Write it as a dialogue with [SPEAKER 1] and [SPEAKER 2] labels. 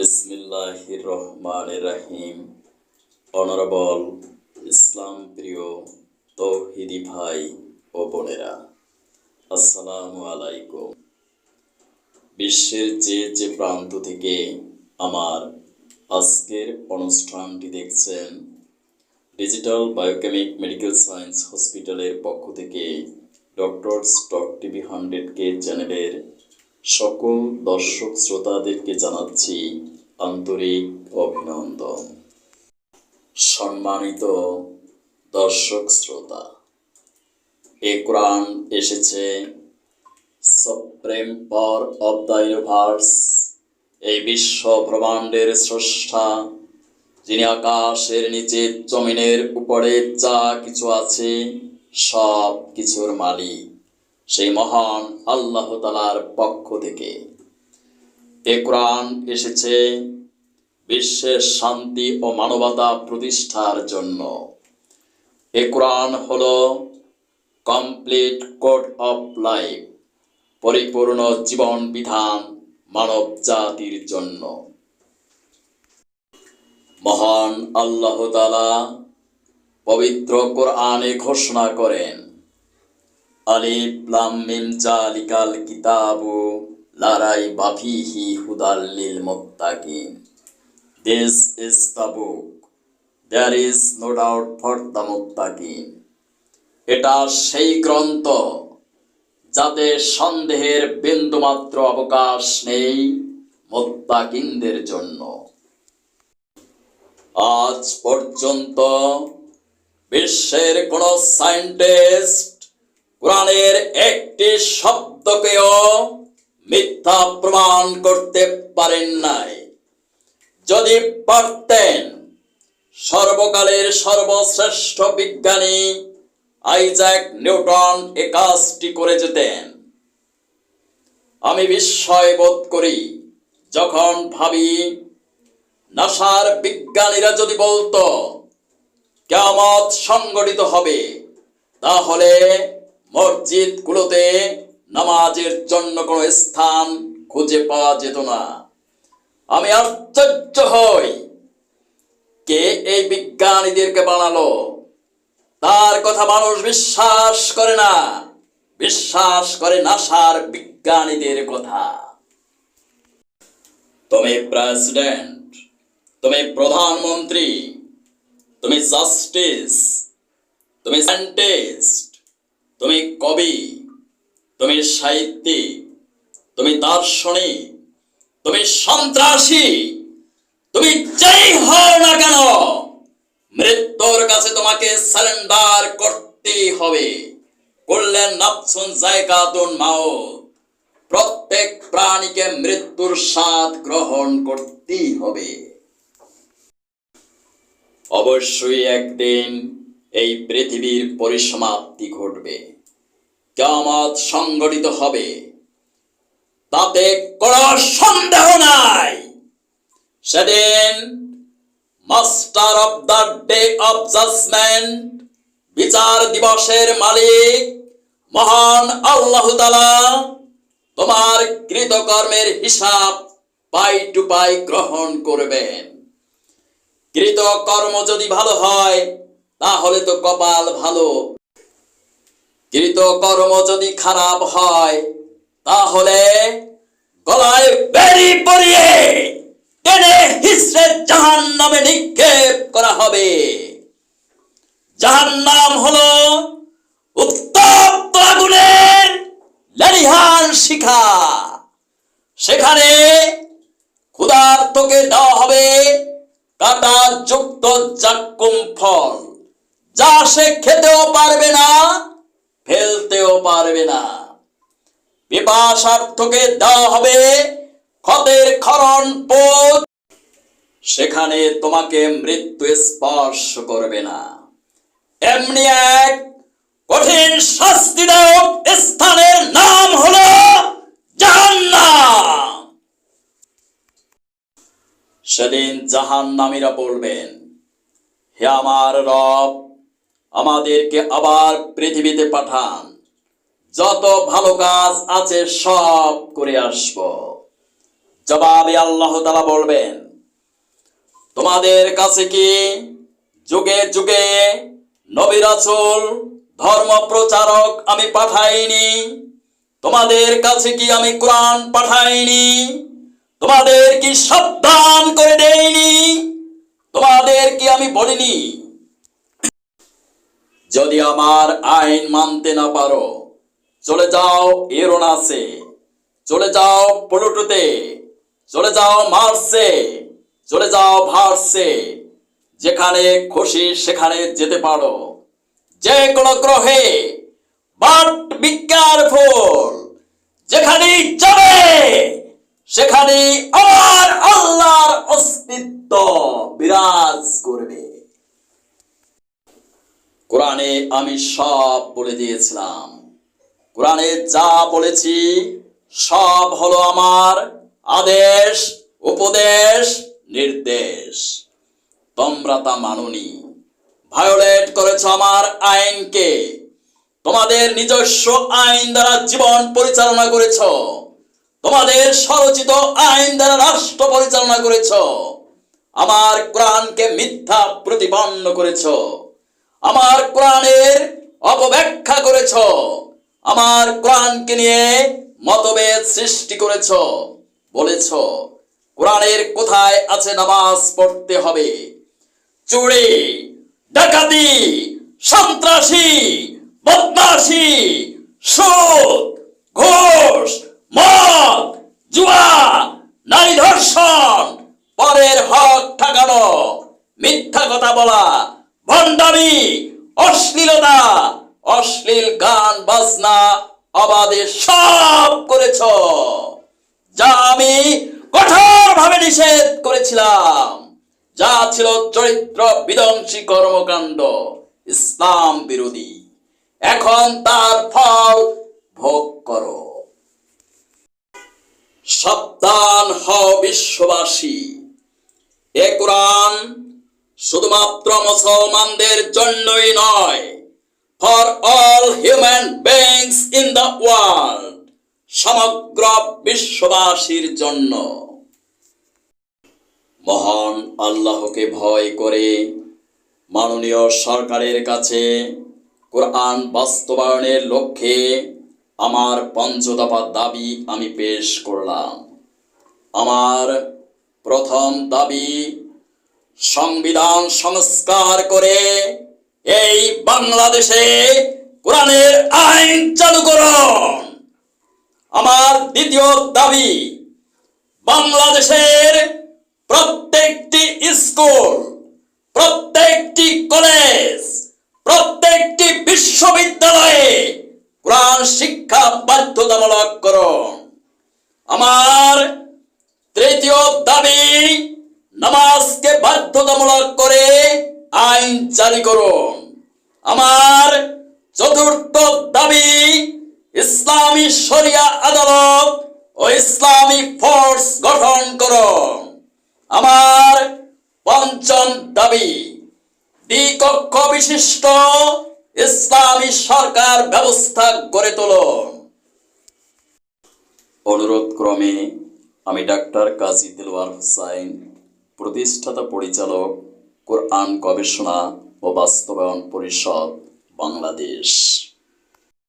[SPEAKER 1] বিসমিল্লাহির রহমানির রাহিম অনারেবল ইসলাম প্রিয় তৌহিদি ভাই ও বোনেরা, আসসালামু আলাইকুম। বিশ্বের যে যে প্রান্ত থেকে আমার আজকের অনুষ্ঠানটি দেখছেন ডিজিটাল বায়োকেমিক মেডিকেল সায়েন্স হসপিটালের পক্ষ থেকে doctor stock TV hundred K চ্যানেলের সকল দর্শক শ্রোতাদেরকে জানাচ্ছি আন্তরিক অভিনন্দন। সম্মানিত দর্শক শ্রোতা, এ কোরআন এসেছে সপ্রেম পর অব দ্য ইউনিভার্স এই বিশ্ব ব্রহ্মাণ্ডের স্রষ্টা, যিনি আকাশের নিচে, জমিনের উপরে যা কিছু আছে, সব কিছুর মালিক। সেই মহান আল্লাহ তালার পক্ষ থেকে এ কোরআন এসেছে বিশ্বের শান্তি ও মানবতা প্রতিষ্ঠার জন্য। এ কোরআন হল কমপ্লিট কোড অফ লাইফ পরিপূর্ণ জীবন বিধান মানব জাতির জন্য। মহান আল্লাহ তালা পবিত্র কোরআনে ঘোষণা করেন, আলিফ লাম মিম জালিকাল কিতাবু লারাই বাফিহি হুদাল্লিল মুত্তাকিন। This is the book there is no doubt for the মুত্তাকিন এটা সেই গ্রন্থ যাতে সন্দেহের বিন্দুমাত্র অবকাশ নেই মোত্তাকিনদের জন্য। আজ পর্যন্ত বিশ্বের কোন সায়েন্টিস্ট কোরআনের একটি শব্দকেও মিথ্যা প্রমাণ করতে পারেন নাই। যদি পারতেন, সর্বকালের সর্বশ্রেষ্ঠ বিজ্ঞানী আইজ্যাক নিউটন এ কাজটি করে যেতেন। আমি বিস্ময় বোধ করি, যখন ভাবি, নাসার বিজ্ঞানীরা যদি বলতো কেমত সংগঠিত হবে, তাহলে মসজিদগুলোতে নামাজের জন্য কোনো স্থান খুঁজে পাওয়া যেত না। আমি আশ্চর্য হই। কে এই বিজ্ঞানীদেরকে বানালো? তার কথা মানুষ বিশ্বাস করে না। বিশ্বাস করে নাসার বিজ্ঞানীদের কথা। তুমি প্রেসিডেন্ট, তুমি প্রধানমন্ত্রী, তুমি জাস্টিস, তুমি সায়েন্টিস্ট, তুমি কবি, তুমি সাহিত্যিক, তুমি দার্শনিক তুমি সন্ত্রাসী। তুমি যেই হও না কেন? মৃত্যুর কাছে তোমাকে সারেন্ডার করতেই হবে। করলেন প্রত্যেক প্রাণীকে মৃত্যুর স্বাদ গ্রহণ হবে। অবশ্যই একদিন এই পৃথিবীর পরিসমাপ্তি ঘটবে। কামাত সংগঠিত হবে। তাতে কোনো সন্দেহ নাই। সেদিন master of the day of judgement, বিচার দিবসের মালিক, মহান আল্লাহ তোমার কৃতকর্মের হিসাব পাই টু পাই গ্রহণ করবেন। কৃতকর্ম যদি ভালো হয়, তাহলে তো কপাল ভালো। কৃতকর্ম যদি খারাপ হয় তাহলে গলায় বেরি পরিয়ে টেনে হিসড়ে জাহান নামে নিক্ষেপ করা হবে। জাহান নাম হলো উত্তপ্ত আগুনের লেলিহান শিখা। সেখানে ক্ষুধার্তকে দেওয়া হবে কাটা যুক্ত জাক্কুম ফল। যা সে খেতেও পারবে না, ফেলতেও পারবে না। পিপাসার্থকে দেওয়া হবে ক্ষতের খরণ পোত সেখানে তোমাকে মৃত্যু স্পর্শ করবে না। এমনি এক কঠিন শাস্তিদায়ক স্থানের নাম হলো জাহান্নাম। সেদিন জাহান নামীরা বলবেন, হে আমার রব, আমাদেরকে আবার পৃথিবীতে পাঠান। যত ভালো কাজ আছে, সব করে আসব। জবাবে আল্লাহ তালা বলবেন, তোমাদের কাছে কি যুগে যুগে নবী ধর্ম প্রচারক আমি পাঠাইনি? তোমাদের কাছে কি আমি কোরআন পাঠাইনি? তোমাদের কি সাবধান করে দেইনি? তোমাদের কি আমি বলিনি? যদি আমার আইন মানতে না পারো চলে যাও এরোনাসে, চলে যাও প্লুটোতে চলে যাও মার্সে, চলে যাও ভার্সে, যেখানে খুশি সেখানে যেতে পারো। যে কোনো গ্রহে যেখানেই যাবে সেখানেই আমার আল্লাহর অস্তিত্ব বিরাজ করবে। কোরআনে আমি সব বলে দিয়েছিলাম। কোরআনে যা বলেছি, সব হলো আমার আদেশ, উপদেশ, নির্দেশ। তোমরা তা মানুনি। ভায়োলেট করেছ আমার আইনকে। তোমাদের নিজস্ব আইন দ্বারা জীবন পরিচালনা করেছ। তোমাদের স্বরচিত আইন দ্বারা রাষ্ট্র পরিচালনা করেছ। আমার কোরআনকে মিথ্যা প্রতিপন্ন করেছ। আমার কোরআনের অপব্যাখ্যা করেছ। আমার কোরআনকে নিয়ে মতভেদ সৃষ্টি করেছ, বলেছ। কোরআনের কোথায় আছে নামাজ পড়তে হবে? চুরি, ডাকাতি, সন্ত্রাসী, বদমাশি, সুদ, ঘোষ, মদ, জুয়া, নারী ধর্ষণ পরের হক ঠাকানো মিথ্যা কথা বলা, ভণ্ডামি, অশ্লীলতা, অশ্লীল গান বাজনা অবাধে সব করেছ, যা আমি কঠোরভাবে নিষেধ করেছিলাম। যা ছিল চরিত্র বিধ্বংসী কর্মকাণ্ড, ইসলাম বিরোধী। এখন তার ফল ভোগ করো। সাবধান হও বিশ্ববাসী। এ কোরআন শুধুমাত্র মুসলমানদের জন্যই নয় for all human beings in the world সমগ্র বিশ্ববাসীর জন্য। মহান আল্লাহকে ভয় করে মাননীয় সরকারের কাছে কোরআন বাস্তবায়নের লক্ষ্যে আমার পঞ্চদফা দাবি আমি পেশ করলাম। আমার প্রথম দাবি, সংবিধান সংস্কার করে এই বাংলাদেশে কোরআনের আইন চালু করুন আমার দ্বিতীয় দাবি, বাংলাদেশের প্রত্যেকটি স্কুল, প্রত্যেকটি কলেজ, প্রত্যেকটি বিশ্ববিদ্যালয়ে কোরআন শিক্ষা বাধ্যতামূলক করুন আমার তৃতীয় দাবি, নামাজকে বাধ্যতামূলক করে আইন জারি করুন আমার চতুর্থ দাবি, ইসলামী শরিয়া আদালত ও ইসলামী ফোর্স গঠন করুন আমার পঞ্চম দাবি, দ্বিকক্ষ বিশিষ্ট ইসলামী সরকার ব্যবস্থা গড়ে তুলুন অনুরোধ ক্রমে আমি ডাক্তার কাজী দিলওয়ার হুসাইন, প্রতিষ্ঠাতা পরিচালক কোরআন গবেষণা ও বাস্তবায়ন পরিষদ বাংলাদেশ।